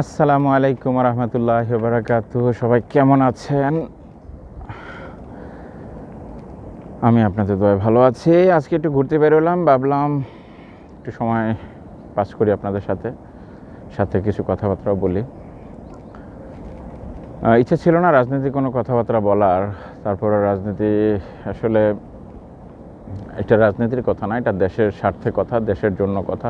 আসসালামু আলাইকুম রহমতুল্লাহ বারাকাত সবাই কেমন আছেন? আমি আপনাদের দয় ভালো আছি। আজকে একটু ঘুরতে বেরোলাম, ভাবলাম একটু সময় পাস করি আপনাদের সাথে সাথে কিছু কথাবার্তাও বলি। ইচ্ছা ছিল না রাজনীতি কোনো কথাবার্তা বলার, তারপরে রাজনীতি আসলে এটা রাজনীতির কথা না, এটা দেশের স্বার্থে কথা, দেশের জন্য কথা,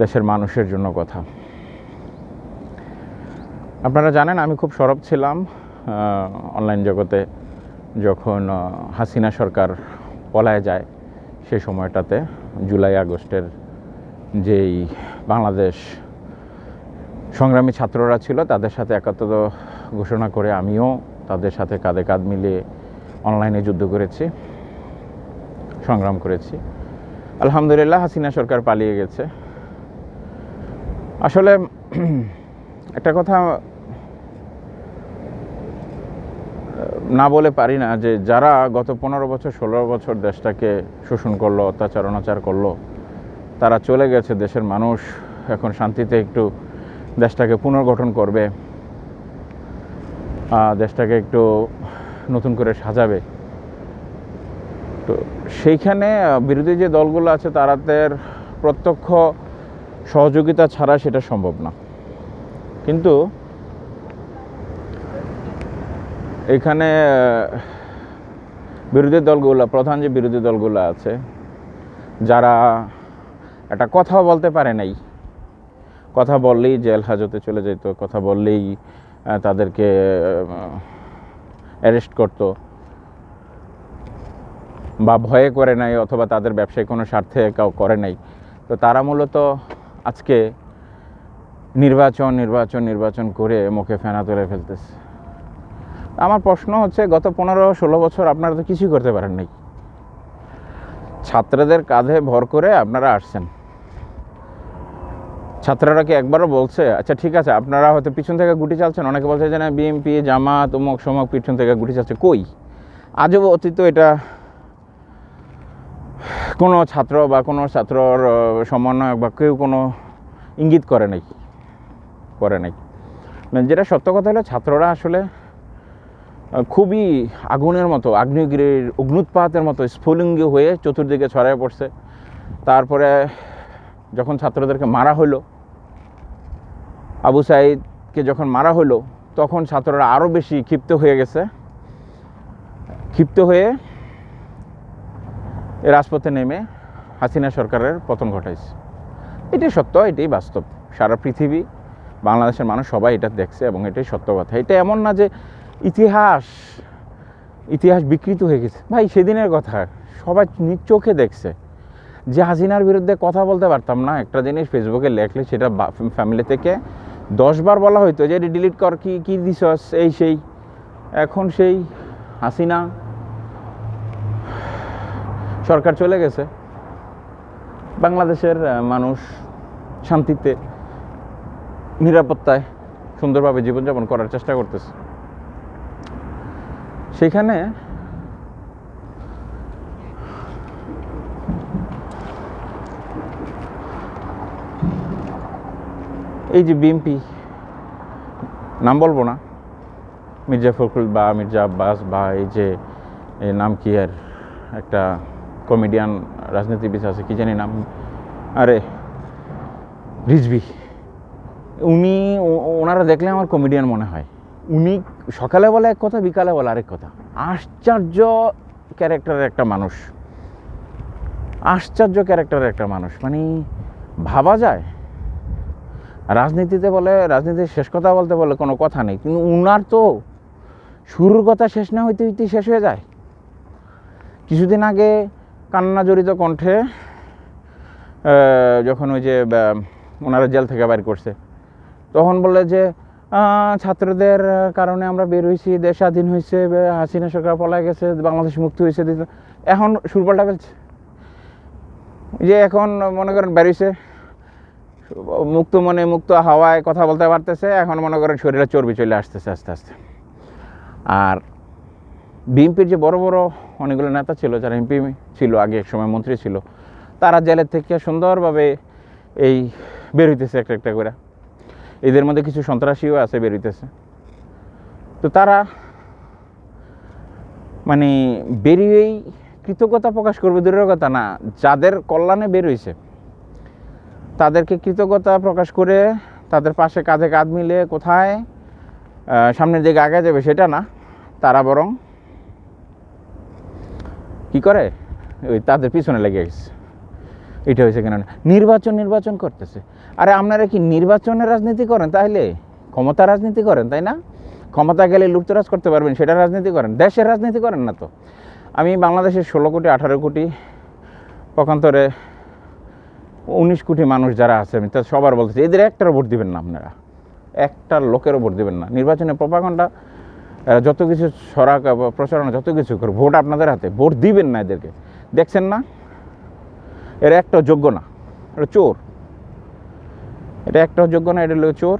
দেশের মানুষের জন্য কথা। আপনারা জানেন, আমি খুব সরব ছিলাম অনলাইন জগতে যখন হাসিনা সরকার পলায় যায় সেই সময়টাতে, জুলাই আগস্টের যেই বাংলাদেশ সংগ্রামী ছাত্ররা ছিল, তাদের সাথে একাত্ম ঘোষণা করে আমিও তাদের সাথে কাঁধে কাঁধ মিলিয়ে অনলাইনে যুদ্ধ করেছি, সংগ্রাম করেছি। আলহামদুলিল্লাহ, হাসিনা সরকার পালিয়ে গেছে। আসলে একটা কথা না বলে পারি না যে যারা গত পনেরো বছর, ষোলো বছর দেশটাকে শোষণ করল, অত্যাচার, অনাচার করল, তারা চলে গেছে, দেশের মানুষ এখন শান্তিতে একটু দেশটাকে পুনর্গঠন করবে দেশটাকে একটু নতুন করে সাজাবে। তো সেইখানে বিরোধী যে দলগুলো আছে তাদের প্রত্যক্ষ সহযোগিতা ছাড়া সেটা সম্ভব না। কিন্তু এখানে বিরোধী দলগুলো, প্রধান যে বিরোধী দলগুলো আছে, যারা একটা কথাও বলতে পারে নাই। কথা বললেই জেল হাজতে চলে যেত, কথা বললেই তাদেরকে অ্যারেস্ট করতো। বা ভয়ে করে নাই, অথবা তাদের ব্যবসায় কোনো স্বার্থে কাউ করে নাই। তো তারা মূলত আজকে নির্বাচন নির্বাচন নির্বাচন করে মুখে ফেনা তুলে ফেলতেছে। আমার প্রশ্ন হচ্ছে, গত পনেরো ষোলো বছর আপনারা তো কিছুই করতে পারেন নাই। ছাত্রদের কাঁধে ভর করে আপনারা আসছেন। ছাত্ররা কি একবারও বলছে আচ্ছা ঠিক আছে, আপনারা হয়তো পিছন থেকে গুটি চালছেন। অনেকে বলছে যে, না বিএমপি জামাত অমুক সমক, পিছন থেকে গুটি চালছে। কই? আজও অতীত এটা কোনো ছাত্র বা কোনো ছাত্রর সমন্বয়ক বা কেউ কোনো ইঙ্গিত করে নাই। করে নাই। যেটা সত্য কথা হলো, ছাত্ররা আসলে খুবই আগুনের মতো, আগ্নেয়গিরির অগ্নুৎপাতের মতো স্ফুলিঙ্গ হয়ে চতুর্দিকে ছড়ায় পড়ছে। তারপরে যখন ছাত্রদেরকে মারা হলো, আবু সাইদকে যখন মারা হলো, তখন ছাত্ররা আরও বেশি ক্ষিপ্ত হয়ে গেছে। ক্ষিপ্ত হয়ে রাজপথে নেমে হাসিনা সরকারের পতন ঘটাইছে। এটাই সত্য এটাই বাস্তব। সারা পৃথিবী বাংলাদেশের মানুষ সবাই এটা দেখছে এবং এটাই সত্য কথা। এটা এমন না যে ইতিহাস ইতিহাস বিকৃত হয়ে গেছে। ভাই, সেদিনের কথা, সবাই নিজ চোখে দেখছে। যে হাসিনার বিরুদ্ধে কথা বলতে পারতাম না, একটা জিনিস ফেসবুকে লেখলে সেটা ফ্যামিলি থেকে দশবার বলা হইতো যে ডিলিট কর, কি, কী দিছস? এই, সেই। এখন সেই হাসিনা সরকার চলে গেছে। বাংলাদেশের মানুষ শান্তিতে নিরাপত্তায় সুন্দরভাবে জীবনযাপন করার চেষ্টা করতেছে। সেখানে এই যে বিএমপি, নাম বলব না, মির্জা ফখরুল বা মির্জা আব্বাস বা এই যে নাম কি আর, একটা কমেডিয়ান রাজনীতিবিদ আছে, কি জানি নাম, আরে, রিজভি। উনি ওনারা দেখলে আমার কমেডিয়ান মনে হয়। উনি সকালে বলে এক কথা, বিকালে বলে আরেক কথা। আশ্চর্য ক্যারেক্টারের একটা মানুষ। আশ্চর্য ক্যারেক্টারের একটা মানুষ। মানে ভাবা যায়। রাজনীতিতে বলে, রাজনীতির শেষ কথা বলতে বলে কোনো কথা নেই। কিন্তু উনার তো শুরুর কথা শেষ না হইতে হইতে শেষ হয়ে যায়। কিছুদিন আগে কান্না জড়িত কণ্ঠে যখন ওই যে ওনারা জেল থেকে বাইর করছে তখন বলে যে ছাত্রদের কারণে আমরা বের হয়েছি দেশ স্বাধীন হয়েছে হাসিনা সরকার পলায় গেছে, বাংলাদেশ মুক্ত হয়েছে এখন সুর পাল্টা ফেলছে যে এখন মনে করেন বেরিয়েছে মুক্ত মনে মুক্ত হাওয়ায় কথা বলতে পারতেছে, এখন মনে করেন শরীরে চর্বি চলে আসতেছে আস্তে আস্তে। আর বিএনপির যে বড় বড় অনেকগুলো নেতা ছিল, যারা এমপি ছিল, আগে এক সময় মন্ত্রী ছিল, তারা জেলের থেকে সুন্দরভাবে এই বের হইতেছে একটা একটা করে। এদের মধ্যে কিছু সন্ত্রাসীও আছে বেরিতেছে তো তারা মানে বেরিয়েই কৃতজ্ঞতা প্রকাশ করবে দূরের কথা না, যাদের কল্যাণে বেরোইছে তাদেরকে কৃতজ্ঞতা প্রকাশ করে তাদের পাশে কাঁধে কাঁধ মিলে কোথায় সামনের দিকে আগে যাবে সেটা না, তারা বরং কি করে? ওই তাদের পিছনে লেগে গেছে। এটা হয়েছে কেন নির্বাচন নির্বাচন করতেছে। আরে আপনারা কি নির্বাচনের রাজনীতি করেন তাহলে? ক্ষমতা রাজনীতি করেন, তাই না? ক্ষমতা গেলে লুটতরাজ করতে পারবেন, সেটা রাজনীতি করেন। দেশের রাজনীতি করেন না তো। আমি বাংলাদেশের ষোলো কোটি, আঠারো কোটি, পক্ষান্তরে উনিশ কোটি মানুষ যারা আছে, আমি তা সবার বলতেছি, এদের একটারও ভোট দিবেন না আপনারা। একটা লোকেরও ভোট দিবেন না। নির্বাচনে প্রপাগণ্ডা এরা যত কিছু সরাক প্রচারণা, যত কিছু করে ভোট আপনাদের হাতে, ভোট দিবেন না এদেরকে। দেখছেন না? এরা একটা যোগ্য না, এটা চোর। এটা একটা যোগ্য না, এটা হলো চোর।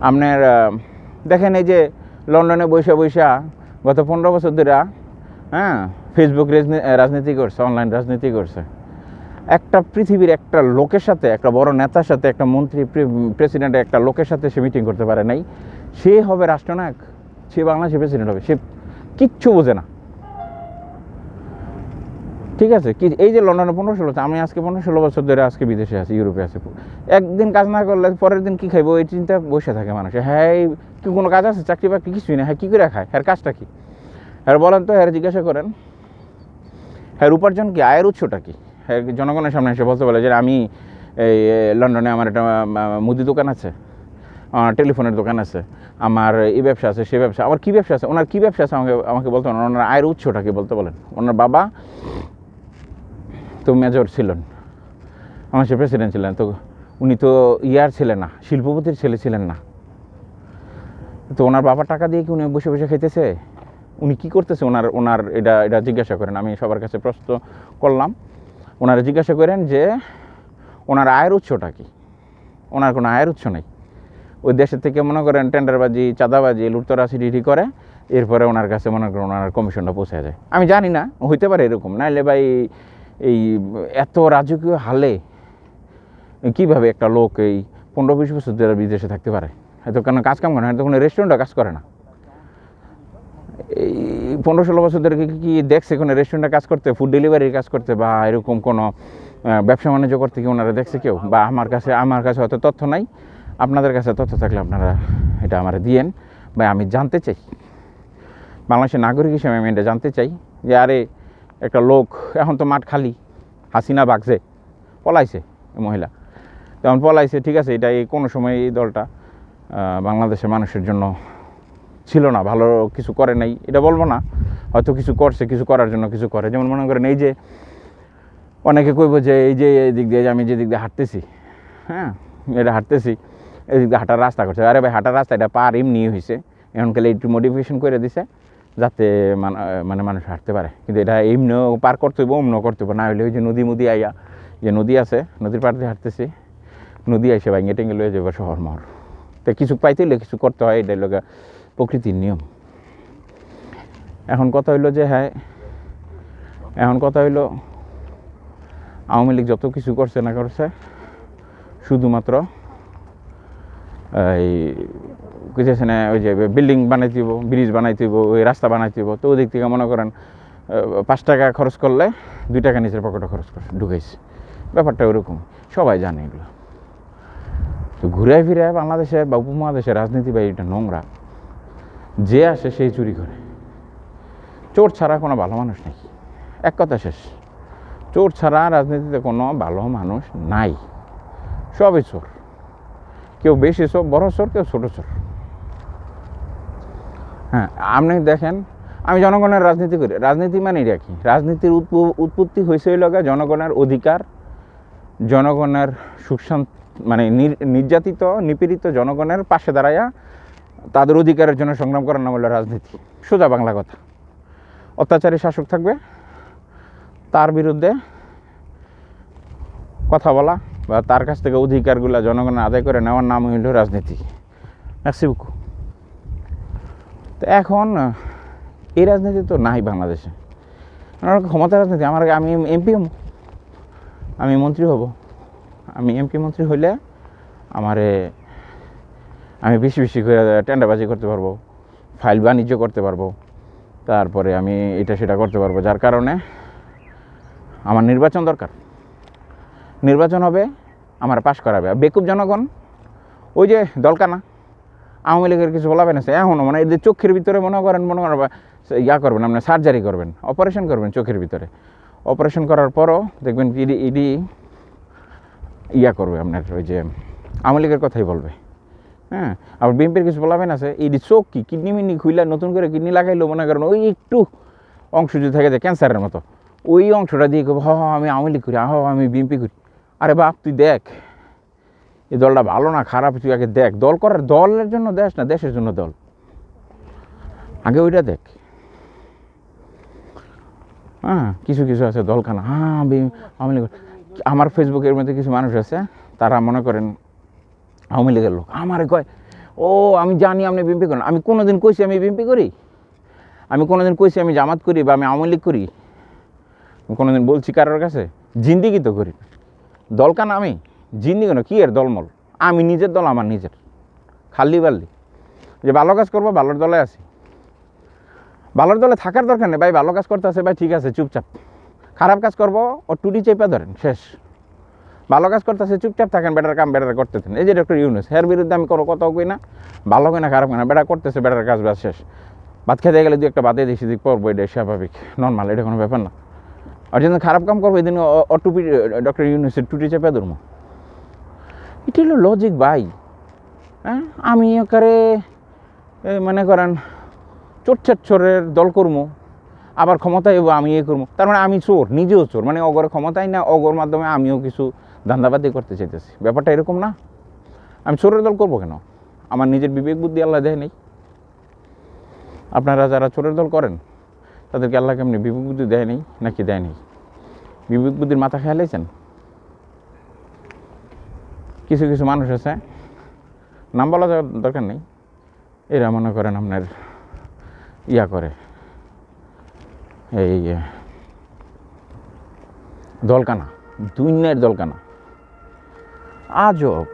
আপনার দেখেন এই যে লন্ডনে বৈশা বৈশা গত পনেরো বছর ধরে হ্যাঁ ফেসবুক রাজনী- রাজনীতি করছে অনলাইন রাজনীতি করছে। একটা পৃথিবীর একটা লোকের সাথে, একটা বড় নেতার সাথে, একটা মন্ত্রী প্রেসিডেন্ট একটা লোকের সাথে সে মিটিং করতে পারে নাই। সে হবে রাষ্ট্রনায়ক, সে বাংলাদেশের প্রেসিডেন্ট হবে, সে কিচ্ছু বোঝে না। ঠিক আছে? কি, এই যে লন্ডনে পনেরো ষোলো আমি আজকে পনেরো ষোলো বছর ধরে আজকে বিদেশে আছি, ইউরোপে আছি। একদিন কাজ না করলে পরের দিন কি খাইবো? এই চিন্তা বসে থাকে মানুষ। হ্যাঁ কি কোনো কাজ আছে? চাকরি বাকরি কিছুই না। হ্যাঁ কী করে খায়? হ্যাঁ কাজটা কি? হ্যাঁ বলেন তো হ্যাঁ জিজ্ঞাসা করেন। হ্যাঁ উপার্জন কি? আয়ের উৎসটা কি? হ্যাঁ জনগণের সামনে এসে বলতে বলে যে আমি এই লন্ডনে আমার একটা মুদি দোকান আছে। আমার টেলিফোনের দোকান আছে। আমার এই ব্যবসা আছে, সে ব্যবসা। আমার কী ব্যবসা আছে? ওনার কী ব্যবসা আছে? আমাকে আমাকে বলতে বলেন। ওনার আয়ের উৎসটা কি বলতে বলেন? ওনার বাবা তো মেজর ছিলেন। আমার সে প্রেসিডেন্ট ছিলেন। তো উনি তো ইয়ার ছিলেন না, শিল্পপতির ছেলে ছিলেন না। তো ওনার বাবার টাকা দিয়ে কি উনি বসে বসে খাইতেছে? উনি কি করতেছে? ওনার ওনার এটা এটা জিজ্ঞাসা করেন। আমি সবার কাছে প্রশ্ন করলাম। ওনারা জিজ্ঞাসা করেন যে, ওনার আয়ের উৎসটা কি? ওনার কোনো আয়ের উৎস নেই। ওই দেশের থেকে মনে করেন টেন্ডারবাজি, চাঁদাবাজি লুটতরাশি ডিডি করে। এরপরে ওনার কাছে মনে করেন ওনার কমিশনটা পৌঁছে যায় আমি জানি না, হইতে পারে এরকম। নাইলে ভাই এই এত রাজকীয় হালে কীভাবে একটা লোক এই পনেরো বিশ বছর ধরে বিদেশে থাকতে পারে? হয়তো কেন কাজ কাম করে না, হয়তো কোনো রেস্টুরেন্টও কাজ করে না। এই পনেরো ষোলো বছর ধরে কি- দেখছে কোনো রেস্টুরেন্টে কাজ করতে ফুড ডেলিভারির কাজ করতে বা এরকম কোনো ব্যবসা বাণিজ্য করতে কি ওনারা দেখছে কেউ? বা আমার কাছে আমার কাছে হয়তো তথ্য নাই। আপনাদের কাছে তথ্য থাকলে আপনারা এটা আমার দিয়েন। বা আমি জানতে চাই। বাংলাদেশের নাগরিক হিসেবে আমি এটা জানতে চাই যে, আরে একটা লোক, এখন তো মাঠ খালি, হাসিনা বাগছে, পলাইছে মহিলা। যেমন পলাইছে, ঠিক আছে এটা এই কোনো সময় এই দলটা বাংলাদেশের মানুষের জন্য ছিল না, ভালো কিছু করে নাই, এটা বলব না, হয়তো কিছু করছে, কিছু করার জন্য কিছু করে, যেমন মনে করেন এই যে অনেকে কইব যে এই যে এই দিক দিয়ে আমি যে দিক দিয়ে হাঁটতেছি হ্যাঁ এটা হাঁটতেছি, এই দিক দিয়ে হাঁটার রাস্তা করছে, আরে ভাই, হাঁটার রাস্তা, এটা পার এমনি হয়েছে এখন খালি একটু মডিফিকেশন করে দিছে যাতে মান- মানে মানুষ হাঁটতে পারে। কিন্তু এটা এমনিও পার করতে হইব, অমনিও করতে হইব। না হলে ওই যে নদী মুদি আইয়া, যে নদী আছে, নদীর পাড় দিয়ে হাঁটতেছি, নদী আইসে ভাঙে টেঙ্গে লয়ে যাবে শহর মহর। তো কিছু পাইতে হইলে কিছু করতে হয় এটা লোক প্রকৃতির নিয়ম। এখন কথা হইল যে হ্যাঁ এখন কথা হইল আওয়ামী লীগ যত কিছু করছে না করছে, শুধুমাত্র এই কিছু না, ওই যে বিল্ডিং বানাইতে হইব ব্রিজ বানাইতে হইব ওই রাস্তা বানাইতে হইব তো ওদিক থেকে মনে করেন পাঁচ টাকা খরচ করলে দুই টাকা নিজের পকেটে খরচ করে ঢুকাইছে। ব্যাপারটা ওরকম, সবাই জানে এগুলো। তো ঘুরে ফিরে বাংলাদেশের বা উপমহাদেশের রাজনীতি বা এটা নোংরা, যে আসে সেই চুরি করে। চোর ছাড়া কোনো ভালো মানুষ নেই। এক কথা শেষ। চোর ছাড়া রাজনীতিতে কোনো ভালো মানুষ নাই। সবই চোর। কেউ বেশি চোর, বড় চোর, কেউ ছোটো চোর। হ্যাঁ আপনি দেখেন, আমি জনগণের রাজনীতি করি। রাজনীতি মানে এটা কি? রাজনীতির উৎপত্তি হয়েছে গিয়ে জনগণের অধিকার, জনগণের সুখ শান্ত- মানে নির- নির্যাতিত, নিপীড়িত জনগণের পাশে দাঁড়াইয়া তাদের অধিকারের জন্য সংগ্রাম করার নাম হলো রাজনীতি। সোজা বাংলা কথা। অত্যাচারী শাসক থাকবে, তার বিরুদ্ধে কথা বলা বা তার কাছ থেকে অধিকারগুলো জনগণের আদায় করে নেওয়ার নাম হইল রাজনীতি। মেক্সি বুকু তো এখন, এই রাজনীতি তো নাই বাংলাদেশে। আমার ক্ষমতা রাজনীতি, আমার আমি এমপি হব। আমি মন্ত্রী হব। আমি এমপি মন্ত্রী হইলে আমারে, আমি বেশি বেশি করে টেন্ডারবাজি করতে পারব, ফাইল বাণিজ্য করতে পারব, তারপরে আমি এটা সেটা করতে পারব, যার কারণে আমার নির্বাচন দরকার। নির্বাচন হবে, আমার পাশ করাবে। বেকুব জনগণ, ওই যে দলকানা আওয়ামী লীগের কিছু বলাবেন আছে এখনও মানে এদের চোখের ভিতরে মনে করেন মনে করেন ইয়া করবেন আপনার সার্জারি করবেন অপারেশন করবেন চোখের ভিতরে। অপারেশন করার পরও দেখবেন ইডি ইডি ইয়া করবে আপনার, ওই যে আওয়ামী লীগের কথাই বলবে। হ্যাঁ আবার বিএনপির কিছু বলাবেন আছে ইডি চোখ কি, কিডনি মিডনি খুইলা নতুন করে কিডনি লাগাইলো, মনে করেন, ওই একটু অংশ যদি থাকে যে ক্যান্সারের মতো, ওই অংশটা দিয়ে কবে হ আমি আওয়ামী লীগ করি হ, আমি বিএনপি করি। আরে বাপ, তুই দেখ এই দলটা ভালো না, খারাপ, তুই আগে দেখ। দল করার, দলের জন্য দেশ না, দেশের জন্য দল। আগে ওইটা দেখ। হ্যাঁ কিছু কিছু আছে দলখানা। হ্যাঁ আওয়ামী লীগ আমার ফেসবুকের মধ্যে কিছু মানুষ আছে, তারা মনে করেন আওয়ামী লীগের লোক। আমার কয়, ও, আমি জানি আপনি বিএমপি করেন। আমি কোনোদিন কইছি আমি বিএমপি করি? আমি কোনোদিন কইছি আমি জামাত করি বা আমি আওয়ামী লীগ করি? আমি কোনোদিন বলছি কারোর কাছে? জিন্দিগি তো করি। দলকান আমি। জিন্দি কেন? কী এর দলমল? আমি নিজের দল, আমার নিজের। খাল্লি বাল্লি যে ভালো কাজ করব, ভালোর দলে আছি। ভালোর দলে থাকার দরকার নেই। ভাই, ভালো কাজ করতে আছে, ভাই, ঠিক আছে, চুপচাপ। খারাপ কাজ করব, ও টুটি চেপে ধরেন, শেষ। ভালো কাজ করতেছে চুপচাপ থাকেন বেটার কাম বেটার করতে করতেছেন এই যে ডক্টর ইউনুস এর বিরুদ্ধে আমি কোনো কথাও কই না। ভালো কই না, খারাপ কই না বেটা করতেছে বেটার কাজ বাস শেষ। ভাত খেতে গেলে দু একটা বাদে দিয়েছি দিক পড়ব এটা স্বাভাবিক। নর্মাল এটা কোনো ব্যাপার না। আর যেদিন খারাপ কাম করব, এদিন টুপি ডক্টর ইউনুসের টুটি চেপে ধরবো। এটা হলো লজিক ভাই হ্যাঁ আমি একারে মনে করেন চোরছাট চোরের দল করব আবার ক্ষমতায় আমি এ করব তার মানে আমি চোর নিজেও চোর মানে অগর ক্ষমতায় না অগর মাধ্যমে আমিও কিছু ধান্দাবাদি করতে চাইতেছি ব্যাপারটা এরকম না আমি চোরের দল করব কেন আমার নিজের বিবেক বুদ্ধি আল্লাহ দেয় নেই আপনারা যারা চোরের দল করেন তাদেরকে আল্লাহ কেমনি বিবেক বুদ্ধি দেয় নেই নাকি দেয় নেই বিবেক বুদ্ধির মাথা খেয়ালাইছেন কিছু কিছু মানুষ আছে। নাম বলা যাওয়ার দরকার নেই। এরা মনে করেন আপনার ইয়া করে। এই দলকানা, দুইনের দলকানা। আজব।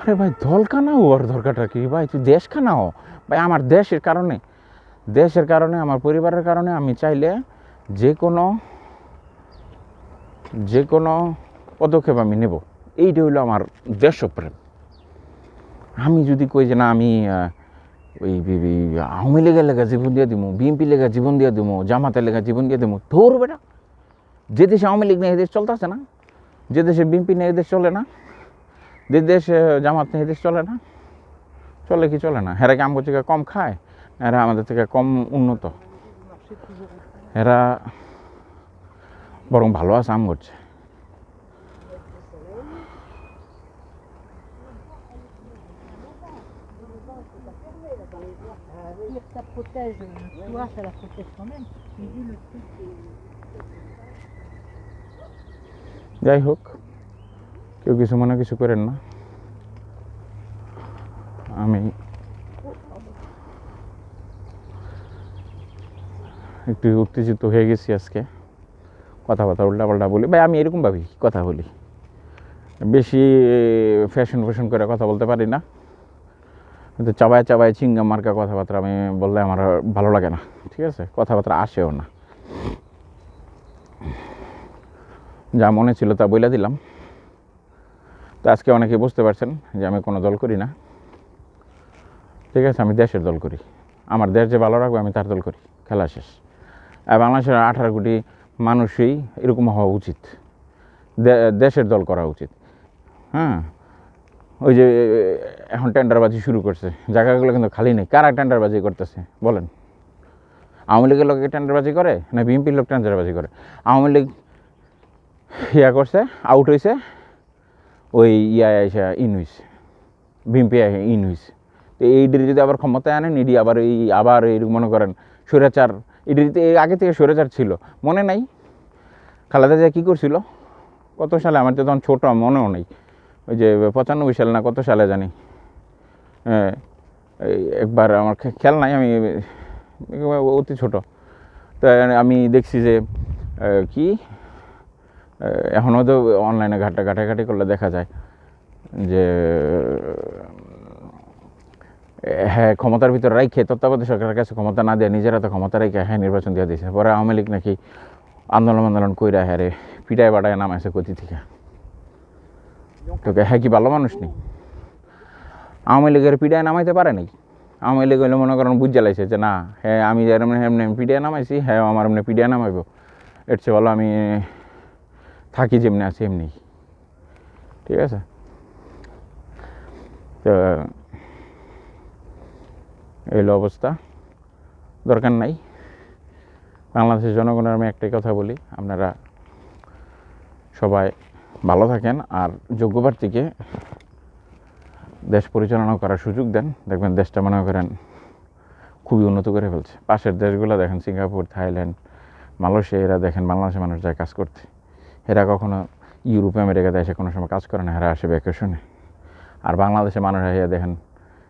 আরে ভাই দলকানা ওর দরকারটা কি? ভাই, তুই দেশ খানা হ ভাই, আমার দেশের কারণে। দেশের কারণে, আমার পরিবারের কারণে আমি চাইলে যে কোনো যে কোনো পদক্ষেপ আমি নেব। এইটা হইল আমার দেশপ্রেম। আমি যদি কই যে না, আমি ওই আওয়ামী লীগের লেগা জীবন দিয়ে দিব বিএনপি লেগা জীবন দিয়ে দিব জামাতের লেগা জীবন দিয়ে দিব ধর বেটা যে দেশে আওয়ামী লীগ নেই এদেশ চলতেছে না। যে দেশে বিএনপি নেই এদেশ চলে না। যে দেশে জামাত নেই এদেশ চলে না। চলে কি চলে না? হেরা কি আমগো থেকে কম খায়? এরা আমাদের থেকে কম উন্নত? এরা বরং ভালো আছে আম করছে Dire ça protège ça la protège quand même. Mais vu le truc, যাই হোক কেউ কিছু মনে কিছু করেন না। আমি একটু উত্তেজিত হয়ে গেছি আজকে। কথাবার্তা উল্টাপাল্টা বলি। ভাই আমি এরকমভাবেই কথা বলি? বেশি ফ্যাশন ফ্যাশন করে কথা বলতে পারি না। কিন্তু চাবায় চাবায় চিঙ্গা মার্কা কথাবার্তা আমি বললে আমার ভালো লাগে না। ঠিক আছে? কথাবার্তা আসেও না। যা মনে ছিল তা বইলা দিলাম। তো আজকে অনেকে বুঝতে পারছেন যে আমি কোনো দল করি না। ঠিক আছে? আমি দেশের দল করি। আমার দেশ যে ভালো রাখবে আমি তার দল করি। খেলা শেষ। আর বাংলাদেশের আঠারো কোটি মানুষই এরকম হওয়া উচিত। দেশের দল করা উচিত। হ্যাঁ? ওই যে, এখন টেন্ডারবাজি শুরু করছে। জায়গাগুলো কিন্তু খালি নেই। কারা টেন্ডারবাজি করতেছে? বলেন। আওয়ামী লীগের লোক টেন্ডারবাজি করে, না বিএনপির লোক টেন্ডারবাজি করে? আওয়ামী লীগ ইয়া করছে আউট হয়েছে ওই ইয়া এসে ইন হয়েছে বিএনপি ইন হয়েছে তো এইটির যদি আবার ক্ষমতায় আনেন এডি আবার এই আবার এই মনে করেন স্বৈরাচার এটিতে আগে থেকে স্বৈরাচার ছিল। মনে নাই। খালেদা জিয়া কী করছিল? কত সালে আমার তো তখন ছোটো, মনেও নেই। ওই যে পঁচানব্বই সালে না কত সালে জানি। একবার আমার খেয়াল নাই আমি অতি ছোট। তো আমি দেখছি যে কি? আহ, এখন হয়তো অনলাইনে ঘাটা ঘাটাঘাটি করলে দেখা যায় যে হ্যাঁ ক্ষমতার ভিতরে রাইখে তত্ত্বাবধায়ক সরকারের কাছে ক্ষমতা না দিয়ে নিজেরা তো ক্ষমতা রেখে হ্যাঁ নির্বাচন দিয়ে দিয়েছে পরে আওয়ামী লীগ নাকি আন্দোলন আন্দোলন কইরা হ্যাঁ রে পিটায় বাটায় নাম নামাইছে গতি থেকে তোকে হ্যাঁ কি ভালো মানুষ নেই আওয়ামী লীগের পিটায় নামাইতে পারে নাই? আওয়ামী লীগ হইলে মনে করেন বুঝ জ্বালাইছে যে না হ্যাঁ আমি যেমন এমনি পিডিয়া নামাইছি হ্যাঁ আমার এমনি পিডিয়া নামাইব। এর চেয়ে ভালো আমি থাকি যেমনি আছি এমনি। ঠিক আছে? তো এই হলো অবস্থা। দরকার নাই। বাংলাদেশের জনগণের আমি একটাই কথা বলি, আপনারা সবাই ভালো থাকেন আর যোগ্য প্রার্থীকে দেশ পরিচালনা করার সুযোগ দেন। দেখবেন দেশটা মনে করেন খুবই উন্নত করে ফেলছে। পাশের দেশগুলো দেখেন, সিঙ্গাপুর, থাইল্যান্ড, মালয়েশিয়া, এরা দেখেন বাংলাদেশের মানুষ যায় কাজ করতে। এরা কখনো ইউরোপ আমেরিকাতে এসে কোনো সময় কাজ করে না, এরা আসে ভ্যাকেশনে আর বাংলাদেশের মানুষ এসে দেখেন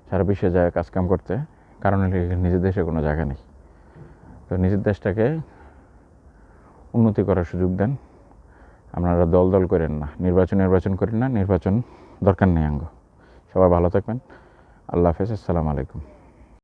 সারা বিশ্বে যায় কাজ কাম করতে, কারণ নিজের দেশে কোনো জায়গা নেই। তো নিজের দেশটাকে উন্নতি করার সুযোগ দেন। আপনারা দল দল করেন না, নির্বাচন নির্বাচন করেন না, নির্বাচন দরকার নেই আঙ্গ। সবাই ভালো থাকবেন। আল্লাহ হাফেজ, আসসালামু আলাইকুম।